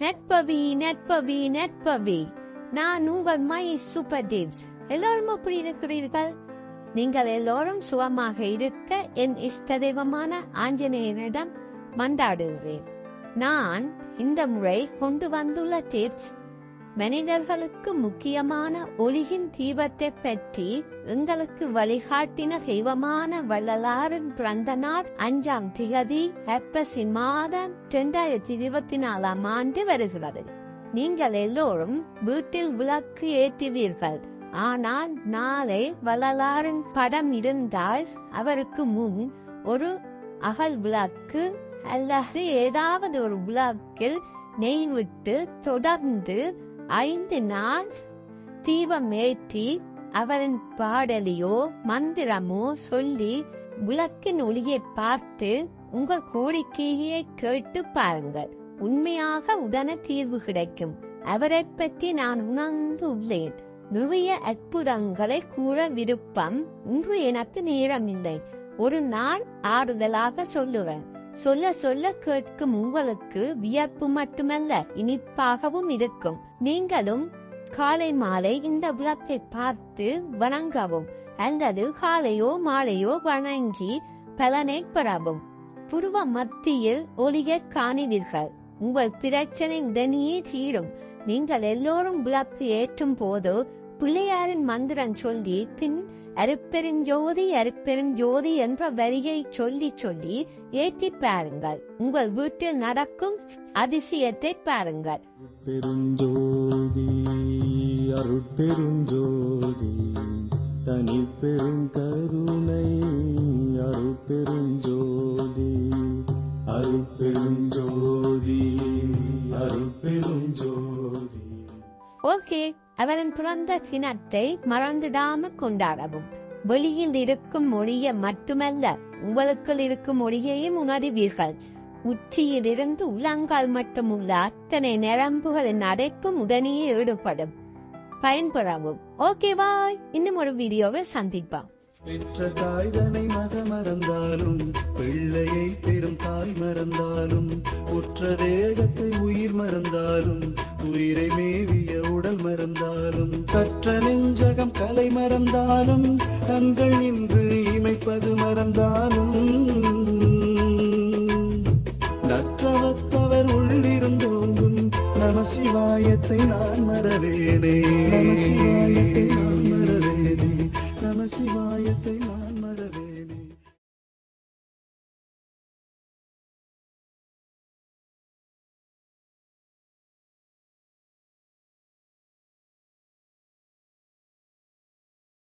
நட்பவி நட்பவி நட்பவி. நான் உங்கள் my super tips எல்லோரும் எப்படி இருக்கிறீர்கள்? நீங்கள் எல்லோரும் சுகமாக இருக்க என் இஷ்ட தெய்வமான ஆஞ்சநேயனிடம் மன்றாடுகிறேன். நான் இந்த முறை கொண்டு வந்துள்ள டிப்ஸ் மனிதர்களுக்கு முக்கியமான ஒளியின் தீபத்தை பற்றி எங்களுக்கு வழிகாட்டின தெய்வமான வள்ளலாரின் பிறந்த நாள் அஞ்சாம் திகதி ஹெப்பசி மாதம் இரண்டாயிரத்தி இருபத்தி நாலாம் ஆண்டு வருகிறது. நீங்கள் எல்லோரும் வீட்டில் விளக்கு ஏற்றுவீர்கள். ஆனால் நாளை வள்ளலாரின் படம் இருந்தால் அவருக்கு முன் ஒரு அகல் விளக்கு அல்லது ஏதாவது ஒரு விளக்கில் நெய் விட்டு தொடர்ந்து ஐந்து நாள் தீபமேற்றி அவரின் பாடலியோ மந்திரமோ சொல்லி விளக்கின் ஒளியை பார்த்து உங்கள் கோரிக்கையை கேட்டு பாருங்கள். உண்மையாக உடனே தீர்வு கிடைக்கும். அவரை பற்றி நான் உணர்ந்து உள்ளேன் நிறைய அற்புதங்களை கூற விருப்பம். இன்று எனக்கு நேரமில்லை. ஒரு நாள் ஆறுதலாக சொல்லுவேன். சொல்ல சொல்ல கேட்கும் உங்களுக்கு வியப்பு மட்டுமல்ல இனிப்பாகவும் இருக்கும். நீங்களும் காலை மாலை இந்த விளக்கை பார்த்து வணங்கவும் அல்லது காலையோ மாலையோ வணங்கி பலனை பெறவும். புருவ மத்தியில் ஒளிய காணுவீர்கள். உங்கள் பிரச்சனை உடனே தீரும். நீங்கள் எல்லோரும் விளக்கு ஏற்றும் போது பிள்ளையாரின் மந்திரம் சொல்லி பின் அருப்பெருஞ்சோதி அருப்பெருஞ்சோதி என்ற வரியை சொல்லி சொல்லி ஏற்றி பாருங்கள். உங்கள் வீட்டில் நடக்கும் அதிசயத்தை பாருங்கள். பெருஞ்சோதி அருட்பெருஞ்சோதி தனி பெருங்கருணை அருட்பெருஞ்சோதி அருட்பெருஞ்சோதி அருட்பெருஞ்சோதி ஓகே. அவரின் பிறந்த தினத்தை மறந்துடாம கொண்டாடவும். வெளியில் இருக்கும் மொழியை மட்டுமல்ல உங்களுக்குள் இருக்கும் மொழியையும் உணர்வீர்கள். உச்சியிலிருந்து உள்ளங்கால் மட்டுமுள்ள அத்தனை நிரம்புகளின் அடைப்பும் உடனே ஈடுபடும் பயன்பெறவும். Okay bye. இன்னும் ஒரு வீடியோவை சந்திப்போம். பெற்ற தாய்தனை மக மறந்தாலும் பிள்ளையை பெரும் தாய் மறந்தாலும் உற்ற தேகத்தை உயிர் மறந்தாலும் உயிரை மேவிய உடல் மறந்தாலும் கற்ற நெஞ்சகம் கலை மறந்தாலும் கண்கள் இன்று இமைப்பது மறந்தாலும். நற்றவத்தவர் உள்ளிருந்தோங்கும் நம சிவாயத்தை நான் மறவேனே. நம சிவாயத்தை ശിവായത്തെ